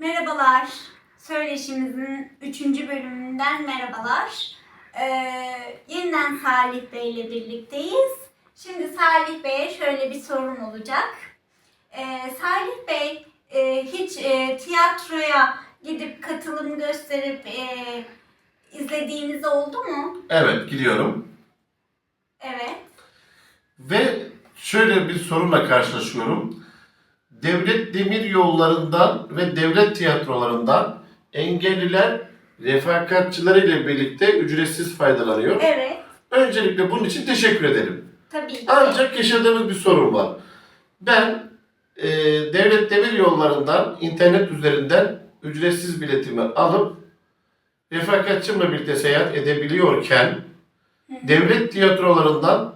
Merhabalar. Söyleşimizin 3. bölümünden merhabalar. Ee, yeniden Salih Bey ile birlikteyiz. Şimdi Salih Bey'e şöyle bir sorum olacak. Ee, Salih Bey e, hiç e, tiyatroya gidip katılım gösterip e, izlediğiniz oldu mu? Evet gidiyorum. Evet. Ve şöyle bir sorunla karşılaşıyorum. Devlet demir yollarından ve devlet tiyatrolarından engelliler refakatçileri ile birlikte ücretsiz faydalanıyor. Evet. Öncelikle bunun için teşekkür ederim. Tabii ki. Ancak yaşadığımız bir sorun var. Ben e, devlet demir yollarından internet üzerinden ücretsiz biletimi alıp refakatçimle birlikte seyahat edebiliyorken devlet tiyatrolarından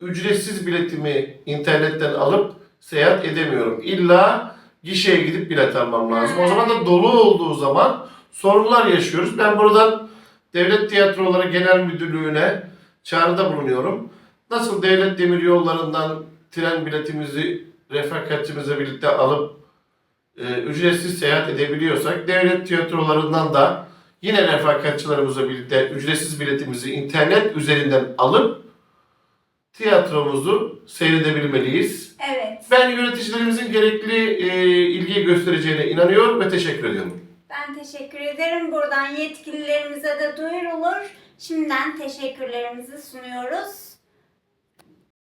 ücretsiz biletimi internetten alıp seyahat edemiyorum. İlla gişeye gidip bilet almam lazım. O zaman da dolu olduğu zaman sorunlar yaşıyoruz. Ben buradan Devlet Tiyatroları Genel Müdürlüğü'ne çağrıda bulunuyorum. Nasıl devlet demir yollarından tren biletimizi refakatçimizle birlikte alıp e, ücretsiz seyahat edebiliyorsak devlet tiyatrolarından da yine refakatçılarımızla birlikte ücretsiz biletimizi internet üzerinden alıp tiyatromuzu seyredebilmeliyiz. Evet. Ben yöneticilerimizin gerekli e, ilgi göstereceğine inanıyorum ve teşekkür ediyorum. Ben teşekkür ederim. Buradan yetkililerimize de duyurulur. Şimdiden teşekkürlerimizi sunuyoruz.